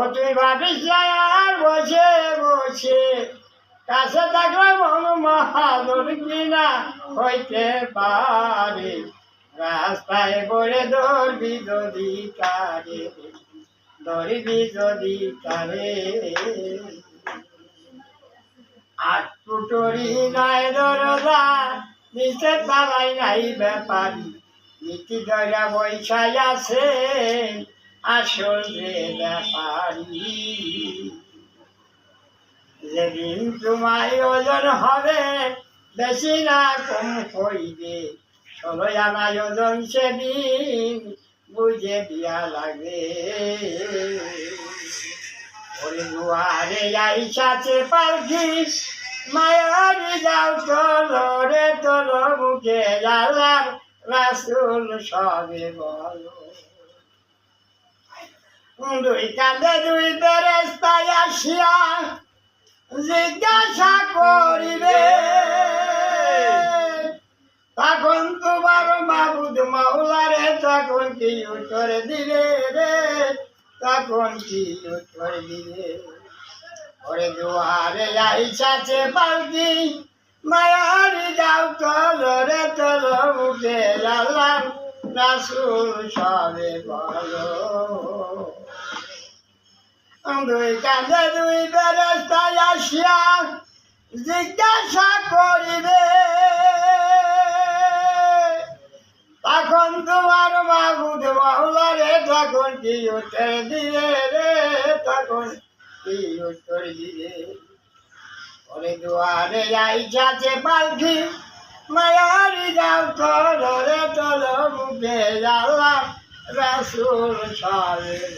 ও তুই ভাবিস আর বসে বসে। কাছে থাকলে মন মহাদর কিনা হইতে পারে। রাস্তায় পড়ে ধরবি যদি কারে, ধরবি যদি কারে। আট টুটরি নাই দরজা নিচে তালাই নাই ব্যাপারী। নীতি দয়া বৈশাই আছে। আসল রে ব্যাপারী যেদিন তোমায় ওজন হবে, বেশি না কম হইবে। ষোলো আনায় ওজন সেদিন বুঝে দিয়া লাগে। ওরে দুয়ারে আইসাছে পালকি মায়ারি যাও চলো রে তোলো মুখে জালার রাসুল সবে বলো। দুই কান্দে দুই বেরেস্তায় আসিয়া জিজ্ঞাসা করিবে তখন তোমার মাবুদ মাওলারে তখন কি উত্তর দিলে রে তখন কি উত্তর দিলে ওরে দুয়ারে আইসাছে পালকি মায়ারি যাও চল রে চল মুখে লালাম রাসুল সবে বলো দুই কান্দে দুই বেরেস্তায় আসিয়া জিজ্ঞাসা করিবে তখন তোমার মাহুদ মহলারে তখন কি উত্তর দিবে রে তখন কি উত্তর দিবে ওরে দুয়ারে আইসাছে পালকি মায়ারি যাও চলো রে চলো মুখে জ্বালা রাসুল সবে